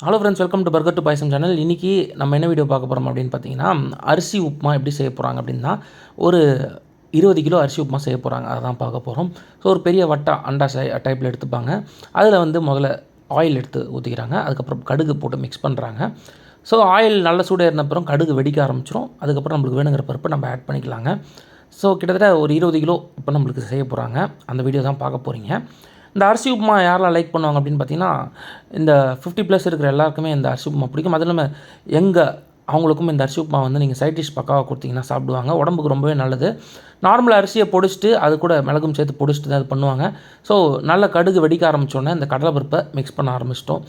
Hello friends welcome to burger to payasam channel இன்றைக்கி நம்ம என்ன வீடியோ பார்க்க போகிறோம் அப்படின்னு பார்த்தீங்கன்னா அரிசி உப்புமா எப்படி செய்ய போகிறாங்க அப்படின்னா ஒரு இருபது கிலோ அரிசி உப்புமா செய்ய போகிறாங்க அதை தான் பார்க்க போகிறோம் ஸோ ஒரு பெரிய வட்டா அண்டா சை டைப்பில் எடுத்துப்பாங்க. அதில் வந்து முதல்ல ஆயில் எடுத்து ஊற்றிக்கிறாங்க அதுக்கப்புறம் கடுகு போட்டு மிக்ஸ் பண்ணுறாங்க ஸோ ஆயில் நல்ல சூடாக இருந்தப்புறம் அப்புறம் கடுகு வெடிக்க ஆரம்பிச்சிரும். அதுக்கப்புறம் நம்மளுக்கு வேணுங்கிற பருப்பு நம்ம ஆட் பண்ணிக்கலாங்க. ஸோ கிட்டத்தட்ட ஒரு இருபது கிலோ இப்போ நம்மளுக்கு செய்ய போகிறாங்க அந்த வீடியோ தான் பார்க்க போகிறீங்க இந்த அரிசி உப்புமா யாரெல்லாம் லைக் பண்ணுவாங்க அப்படின்னு பார்த்தீங்கன்னா இந்த ஃபிஃப்டி ப்ளஸ் இருக்கிற எல்லாருக்குமே இந்த அரிசி உப்புமா பிடிக்கும். அது இல்லாமல் எங்கள் அவங்களுக்கும் இந்த அரிசி உப்புமா வந்து நீங்கள் சைட் டிஷ் பக்காவாக கொடுத்தீங்கன்னா சாப்பிடுவாங்க. உடம்புக்கு ரொம்பவே நல்லது. நார்மல் அரிசியை பொடிச்சிட்டு அது கூட மிளகும் சேர்த்து பொடிச்சிட்டு தான் இது பண்ணுவாங்க. ஸோ நல்ல கடுகு வெடிக்க ஆரம்பித்தோடனே இந்த கடலைப்பருப்பை மிக்ஸ் பண்ண ஆரம்பிச்சிட்டோம்.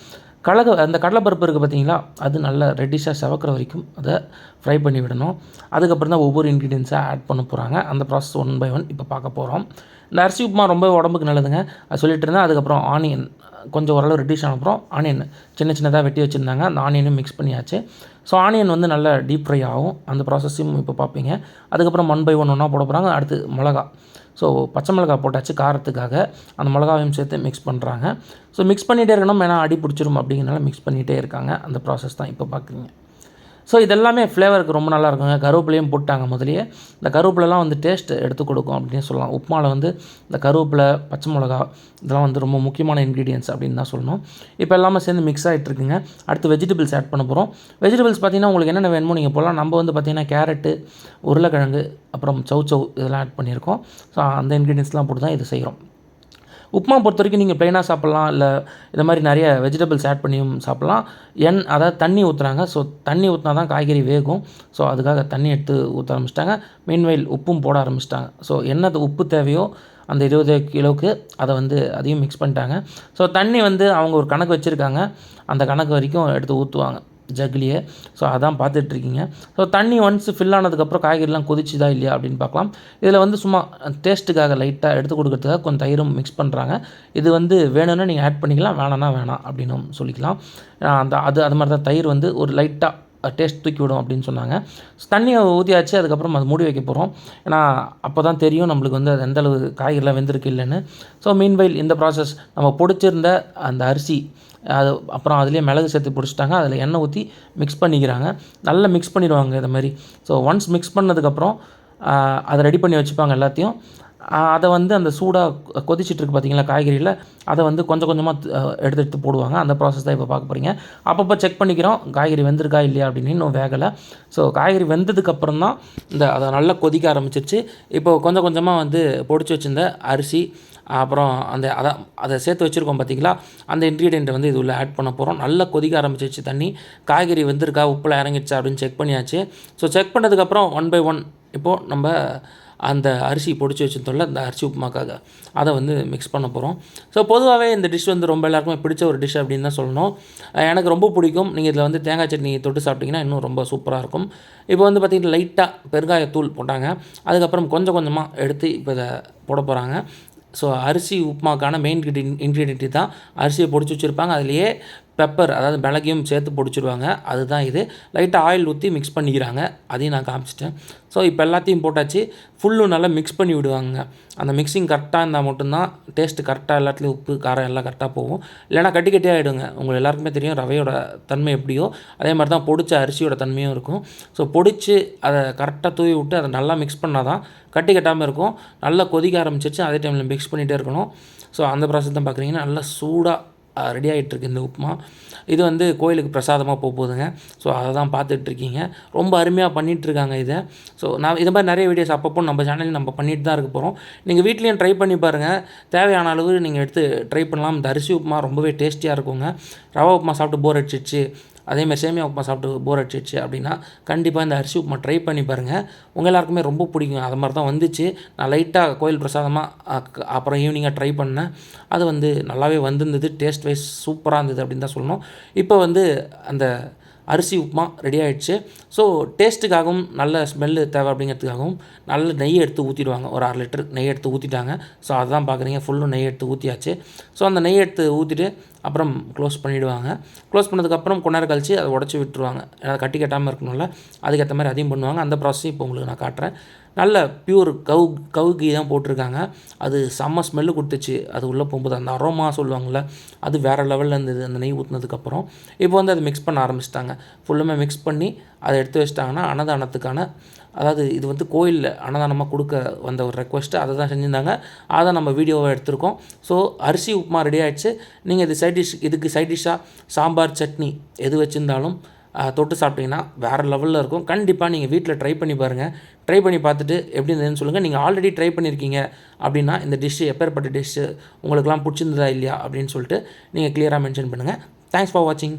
கடலை அந்த கடலைப்பருப்பு இருக்குது பார்த்தீங்களா அது நல்ல ரெட்டிஷாக செவக்கிற வரைக்கும் அதை ஃப்ரை பண்ணி விடணும். அதுக்கப்புறம் தான் ஒவ்வொரு இன்க்ரீடியன்ஸாக ஆட் பண்ண போகிறாங்க அந்த ப்ராசஸ் ஒன் பை ஒன் இப்போ பார்க்க போகிறோம் இந்த அரிசி உப்புமா ரொம்ப உடம்புக்கு நல்லதுங்க. அது சொல்லிட்டு இருந்தேன். அதுக்கப்புறம் ஆனியன் கொஞ்சம் ஓரளவு ரெட்டிஷ் ஆனப்புறம் ஆனியன் சின்ன சின்னதாக வெட்டி வச்சுருந்தாங்க. அந்த ஆனியனும் மிக்ஸ் பண்ணியாச்சு. ஸோ ஆனியன் வந்து நல்லா டீப் ஃப்ரை ஆகும். அந்த ப்ராசஸையும் இப்போ பார்ப்பீங்க. அதுக்கப்புறம் ஒன் பை ஒன் ஒன்றா போட போகிறாங்க அடுத்து மிளகா. ஸோ பச்சை மிளகா போட்டாச்சு காரத்துக்காக. அந்த மிளகாவையும் சேர்த்து மிக்ஸ் பண்ணுறாங்க ஸோ மிக்ஸ் பண்ணிகிட்டே இருக்கணும். ஏன்னா அடி பிடிச்சிரும் அப்படிங்கிறனால மிக்ஸ் பண்ணிகிட்டே இருக்காங்க. அந்த ப்ராசஸ் தான் இப்போ பார்க்குறீங்க. ஸோ இதெல்லாமே ஃப்ளேவருக்கு ரொம்ப நல்லா இருக்குங்க கருவேப்பிலையும் போட்டாங்க முதலியே. இந்த கருவேப்பிலலாம் வந்து டேஸ்ட் எடுத்து கொடுக்கும் அப்படின்னு சொல்லலாம். உப்புமாவில் வந்து இந்த கருவேப்பிலை பச்சை மிளகா இதெல்லாம் வந்து ரொம்ப முக்கியமான இன்க்ரீடியன்ஸ் அப்படின்னு தான் சொல்லணும். இப்போ எல்லாமே சேர்ந்து மிக்ஸ் ஆகிட்டு இருக்குங்க அடுத்து வெஜிடபிள்ஸ் ஆட் பண்ண போகிறோம் வெஜிடபிள்ஸ் பார்த்திங்கன்னா உங்களுக்கு என்னென்ன வேணுமோ நீங்கள் போகலாம் நம்ம வந்து பார்த்திங்கன்னா கேரட்டு உருளைக்கிழங்கு அப்புறம் சௌ சௌ இதெல்லாம் ஆட் பண்ணியிருக்கோம். ஸோ அந்த இன்க்ரீடியன்ஸ்லாம் போட்டு தான் இது செய்கிறோம். உப்புமா பொறுத்த வரைக்கும் நீங்கள் ப்ளைனாக சாப்பிட்லாம் இல்லை இந்த மாதிரி நிறைய வெஜிடபிள்ஸ் ஆட் பண்ணியும் சாப்பிட்லாம். எண் அதாவது தண்ணி ஊற்றுறாங்க ஸோ தண்ணி ஊற்றினா தான் காய்கறி வேகும். ஸோ அதுக்காக தண்ணி எடுத்து ஊற்ற ஆரம்பிச்சிட்டாங்க. மீன்வெயில் உப்பும் போட ஆரம்பிச்சிட்டாங்க. ஸோ என்ன உப்பு தேவையோ அந்த இருபது கிலோவுக்கு அதை வந்து அதையும் மிக்ஸ் பண்ணிட்டாங்க. ஸோ தண்ணி வந்து அவங்க ஒரு கணக்கு வச்சுருக்காங்க. அந்த கணக்கு வரைக்கும் எடுத்து ஊற்றுவாங்க ஜக்லியே ஸோ அதான் பார்த்துட்ருக்கீங்க. ஸோ தண்ணி ஒன்ஸ் ஃபில் ஆனதுக்கப்புறம் காய்கறிலாம் கொதிச்சுதா இல்லையா அப்படின்னு பார்க்கலாம். இதில் வந்து சும்மா டேஸ்ட்டுக்காக லைட்டாக எடுத்து கொடுக்கறதுக்காக கொஞ்சம் தயிரும் மிக்ஸ் பண்ணுறாங்க இது வந்து வேணும்னா நீங்கள் ஆட் பண்ணிக்கலாம் வேணாம்னா வேணாம் அப்படின்னும் சொல்லிக்கலாம். அந்த அது அது மாதிரி தான் தயிர் வந்து ஒரு லைட்டாக டேஸ்ட் தூக்கி விடும் அப்படின்னு சொன்னாங்க. தண்ணியை ஊற்றியாச்சு அதுக்கப்புறம் அது மூடி வைக்க போகிறோம் ஏன்னா அப்போ தான் தெரியும் நம்மளுக்கு வந்து அது எந்தளவு காய்கறிலாம் வெந்திருக்கு இல்லைன்னு. ஸோ மீன்வைல் இந்த ப்ராசஸ் நம்ம பிடிச்சிருந்த அந்த அரிசி அது அப்புறம் அதுலேயே மிளகு சேர்த்து பிடிச்சிட்டாங்க. அதில் எண்ணெய் ஊற்றி மிக்ஸ் பண்ணிக்கிறாங்க. நல்லா மிக்ஸ் பண்ணிடுவாங்க இது மாதிரி. ஸோ ஒன்ஸ் மிக்ஸ் பண்ணதுக்கப்புறம் அதை ரெடி பண்ணி வச்சுப்பாங்க எல்லாத்தையும். அதை வந்து அந்த சூடாக கொதிச்சிட்ருக்கு பார்த்தீங்களா காய்கறியில் அதை வந்து கொஞ்சம் கொஞ்சமாக எடுத்து எடுத்து போடுவாங்க. அந்த ப்ராசஸ் தான் இப்போ பார்க்க போகிறீங்க அப்பப்போ செக் பண்ணிக்கிறோம். காய்கறி வெந்திருக்கா இல்லையா அப்படின்னு இன்னும் வேகலை. ஸோ காய்கறி வெந்ததுக்கப்புறம் தான் இந்த அதை நல்லா கொதிக்க ஆரம்பிச்சிருச்சு. இப்போ கொஞ்சம் கொஞ்சமாக வந்து பொடிச்சு வச்சுருந்த அரிசி அப்புறம் அந்த அதை அதை சேர்த்து வச்சுருக்கோம் பார்த்தீங்களா அந்த இன்க்ரீடியண்ட்டை வந்து இது உள்ள ஆட் பண்ண போகிறோம் நல்லா கொதிக்க ஆரம்பிச்சிச்சு தண்ணி காய்கறி வந்திருக்கா உப்பில் இறங்கிடுச்சா அப்படின்னு செக் பண்ணியாச்சு. ஸோ செக் பண்ணதுக்கப்புறம் ஒன் பை ஒன் இப்போது நம்ம அந்த அரிசி பொடிச்சு வச்சுருந்தோம்ல அந்த அரிசி உப்புமாக்காக. அதை வந்து மிக்ஸ் பண்ண போகிறோம் ஸோ பொதுவாகவே இந்த டிஷ் வந்து ரொம்ப எல்லாருக்குமே பிடிச்ச ஒரு டிஷ் அப்படின்னு தான் சொல்லணும். எனக்கு ரொம்ப பிடிக்கும். நீங்கள் இதில் வந்து தேங்காய் சட்னி தொட்டு சாப்பிட்டிங்கன்னா இன்னும் ரொம்ப சூப்பராக இருக்கும். இப்போ வந்து பார்த்திங்கன்னா லைட்டாக பெருங்காயத்தூள் போட்டாங்க. அதுக்கப்புறம் கொஞ்சம் கொஞ்சமாக எடுத்து இப்போ இதை போட போகிறாங்க ஸோ அரிசி உப்புமாக்கான மெயின் இன்க்ரீடியன்ட் தான் அரிசியை பொடிச்சு வச்சுருப்பாங்க. அதுலேயே பெப்பர் அதாவது மிளகையும் சேர்த்து பொடிச்சிடுவாங்க அதுதான் இது. லைட்டாக ஆயில் ஊற்றி மிக்ஸ் பண்ணிக்கிறாங்க. அதையும் நான் காமிச்சிட்டேன். ஸோ இப்போ எல்லாத்தையும் போட்டாச்சு. ஃபுல்லும் நல்லா மிக்ஸ் பண்ணி விடுவாங்க. அந்த மிக்சிங் கரெக்டாக இருந்தால் மட்டும்தான் டேஸ்ட்டு கரெக்டாக எல்லாத்துலேயும் உப்பு காரம் எல்லாம் கரெக்டாக போகும். இல்லைனா கட்டி கட்டியாக ஆகிடுங்க உங்களுக்கு எல்லாருக்குமே தெரியும் ரவையோட தன்மை எப்படியோ. அதே மாதிரி தான் பொடிச்ச அரிசியோட தன்மையும் இருக்கும். ஸோ பொடிச்சு அதை கரெக்டாக தூவி விட்டு அதை நல்லா மிக்ஸ் பண்ணால் தான் கட்டி கட்டாமல் இருக்கும். நல்லா கொதிக்க ஆரம்பிச்சிருச்சு. அதே டைமில் மிக்ஸ் பண்ணிகிட்டே இருக்கணும். ஸோ அந்த ப்ராசஸ் தான் பார்க்குறீங்கன்னா நல்லா சூடாக ரெடி ஆகிட்டுருக்கு இந்த உப்புமா. இது வந்து கோயிலுக்கு பிரசாதமாக போக போகுதுங்க. ஸோ அதை தான் பார்த்துட்ருக்கீங்க. ரொம்ப அருமையாக பண்ணிகிட்ருக்காங்க இதை. ஸோ நான் இது மாதிரி நிறைய வீடியோஸ் அப்பப்போ நம்ம சேனலில் நம்ம பண்ணிட்டு தான் இருக்க போகிறோம் நீங்கள் வீட்லேயும் ட்ரை பண்ணி பாருங்கள் தேவையான அளவு நீங்கள் எடுத்து ட்ரை பண்ணலாம். இந்த அரிசி உப்புமா ரொம்பவே டேஸ்டியாக இருக்குங்க. ரவா உப்புமா சாப்பிட்டு போர் அடிச்சிச்சு அதேமாதிரி சேமியா உப்புமா சாப்பிட்டு போர் அடிச்சிடுச்சு அப்படின்னா கண்டிப்பாக இந்த அரிசி உப்புமா ட்ரை பண்ணி பாருங்கள் உங்கள் எல்லாருக்குமே ரொம்ப பிடிக்கும். அது மாதிரி தான் வந்துச்சு. நான் லைட்டாக கோயில் பிரசாதமாக அப்புறம் ஈவினிங்காக ட்ரை பண்ணேன். அது வந்து நல்லாவே வந்திருந்தது. டேஸ்ட் வைஸ் சூப்பராக இருந்தது அப்படின்னு தான் சொல்லணும். இப்போ வந்து அந்த அரிசி உப்புமா ரெடி ஆகிடுச்சு ஸோ டேஸ்ட்டுக்காகவும் நல்ல ஸ்மெல்லு தேவை அப்படிங்கிறதுக்காகவும் நல்ல நெய் எடுத்து ஊற்றிடுவாங்க ஒரு அரை லிட்டர் நெய் எடுத்து ஊற்றிட்டாங்க ஸோ அதுதான் பார்க்குறீங்க ஃபுல்லும் நெய் எடுத்து ஊற்றியாச்சு ஸோ அந்த நெய் எடுத்து ஊற்றிட்டு அப்புறம் க்ளோஸ் பண்ணிவிடுவாங்க க்ளோஸ் பண்ணதுக்கப்புறம் கொஞ்ச நேரம் கழிச்சு அதை உடச்சி விட்டுருவாங்க. ஏன்னா கட்டி கட்டாமல் இருக்கணும்ல. அதுக்கேற்ற மாதிரி அதையும் பண்ணுவாங்க. அந்த ப்ராசஸையும் இப்போ உங்களுக்கு நான் காட்டுறேன். நல்ல பியூர் கவு கவு கீ தான் போட்டிருக்காங்க. அது செம்ம ஸ்மெல்லு கொடுத்துச்சு. அது உள்ளே போகும்போது அந்த அரோமா சொல்லுவாங்கள்ல அது வேறு லெவலில் இருந்தது. அந்த நெய் ஊற்றினதுக்கப்புறம் இப்போ வந்து அதை மிக்ஸ் பண்ண ஆரம்பிச்சிட்டாங்க. ஃபுல்லுமே மிக்ஸ் பண்ணி அதை எடுத்து வச்சிட்டாங்கன்னா அன்னதானத்துக்கான அதாவது இது வந்து கோயிலில் அன்னதானமாக கொடுக்க வந்த ஒரு ரெக்வஸ்ட்டு அதை தான் செஞ்சுருந்தாங்க. அதை நம்ம வீடியோவை எடுத்திருக்கோம். ஸோ அரிசி உப்புமா ரெடி ஆகிடுச்சு நீங்கள் இது சைட் டிஷ் இதுக்கு சைட் டிஷ்ஷாக சாம்பார் சட்னி எது வச்சுருந்தாலும் தொட்டு சாப்பிட்டீங்கன்னா வேறு லெவலில் இருக்கும். கண்டிப்பாக நீங்கள் வீட்டில் ட்ரை பண்ணி பாருங்கள் ட்ரை பண்ணி பார்த்துட்டு எப்படி இருந்ததுன்னு சொல்லுங்கள் நீங்கள் ஆல்ரெடி ட்ரை பண்ணியிருக்கீங்க அப்படின்னா இந்த டிஷ்ஷு எப்பேற்பட்ட டிஷ்ஷு உங்களுக்குலாம் பிடிச்சிருந்ததா இல்லையா அப்படின்னு சொல்லிட்டு நீங்கள் கிளியராக மென்ஷன் பண்ணுங்கள் தேங்க்ஸ் ஃபார் வாட்சிங்